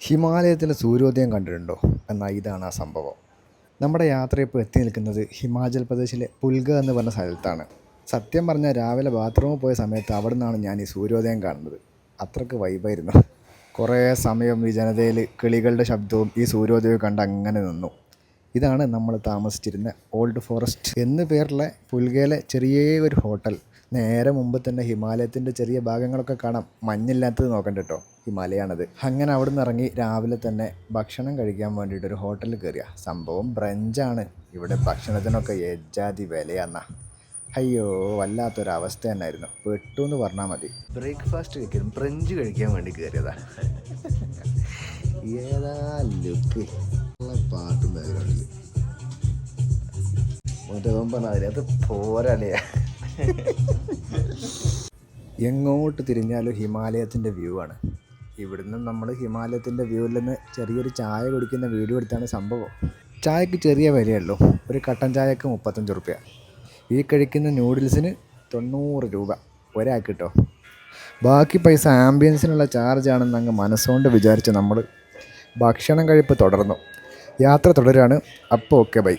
ഹിമാലയത്തിലെ സൂര്യോദയം കണ്ടിട്ടുണ്ടോ? എന്നാൽ ഇതാണ് ആ സംഭവം. നമ്മുടെ യാത്ര ഇപ്പോൾ എത്തി നിൽക്കുന്നത് ഹിമാചൽ പ്രദേശിലെ പുൽഗ എന്ന് പറഞ്ഞ സ്ഥലത്താണ്. സത്യം പറഞ്ഞാൽ രാവിലെ ബാത്റൂമിൽ പോയ സമയത്ത് അവിടെ നിന്നാണ് ഞാൻ ഈ സൂര്യോദയം കാണുന്നത്. അത്രയ്ക്ക് വൈബായിരുന്നു കുറേ സമയം ഈ ജനതയിൽ കിളികളുടെ ശബ്ദവും ഈ സൂര്യോദയവും കണ്ട് അങ്ങനെ നിന്നു. ഇതാണ് നമ്മൾ താമസിച്ചിരുന്ന ഓൾഡ് ഫോറസ്റ്റ് എന്ന് പേരുള്ള പുൽഗയിലെ ചെറിയ ഒരു ഹോട്ടൽ നേരെ മുമ്പ് തന്നെ ഹിമാലയത്തിന്റെ ചെറിയ ഭാഗങ്ങളൊക്കെ കാണാം. മഞ്ഞില്ലാത്തത് നോക്കണ്ട കേട്ടോ ഹിമാലയാണത്. അങ്ങനെ അവിടെ നിന്ന് ഇറങ്ങി രാവിലെ തന്നെ ഭക്ഷണം കഴിക്കാൻ വേണ്ടിയിട്ട് ഒരു ഹോട്ടലിൽ കയറിയ. സംഭവം ബ്രഞ്ചാണ്. ഇവിടെ ഭക്ഷണത്തിനൊക്കെ എജാതി വിലയാന്ന. അയ്യോ വല്ലാത്തൊരവസ്ഥ തന്നെയായിരുന്നു പെട്ടു എന്ന് പറഞ്ഞാൽ മതി. ബ്രേക്ക്ഫാസ്റ്റ് കഴിക്കാൻ ബ്രഞ്ച് കഴിക്കാൻ വേണ്ടി കയറിയതാ. ഏതാ ലുക്ക്? പാട്ടും ബാക്ക്ഗ്രൗണ്ടിൽ മുതവൻ പറഞ്ഞാൽ അത് പോരല്ലേ എങ്ങോട്ട് തിരിഞ്ഞാലും ഹിമാലയത്തിന്റെ വ്യൂ ആണ്. ഇവിടുന്ന് നമ്മൾ ഹിമാലയത്തിന്റെ വ്യൂവിൽ നിന്ന് ചെറിയൊരു ചായ കുടിക്കുന്ന വീഡിയോ എടുത്താണ് സംഭവം. ചായക്ക് ചെറിയ വിലയുള്ളൂ ഒരു കട്ടൻ ചായക്ക് മുപ്പത്തഞ്ച് റുപ്യ. ഈ കഴിക്കുന്ന നൂഡിൽസിന് തൊണ്ണൂറ് രൂപ. ഒരാൾക്ക് കേട്ടോ ബാക്കി പൈസ ആംബിയൻസിനുള്ള ചാർജ് ആണെന്ന് അങ്ങ് മനസ്സുകൊണ്ട് വിചാരിച്ച് നമ്മൾ ഭക്ഷണം കഴിപ്പ് തുടർന്നു. യാത്ര തുടരാണ്. അപ്പോൾ ഓക്കെ ബൈ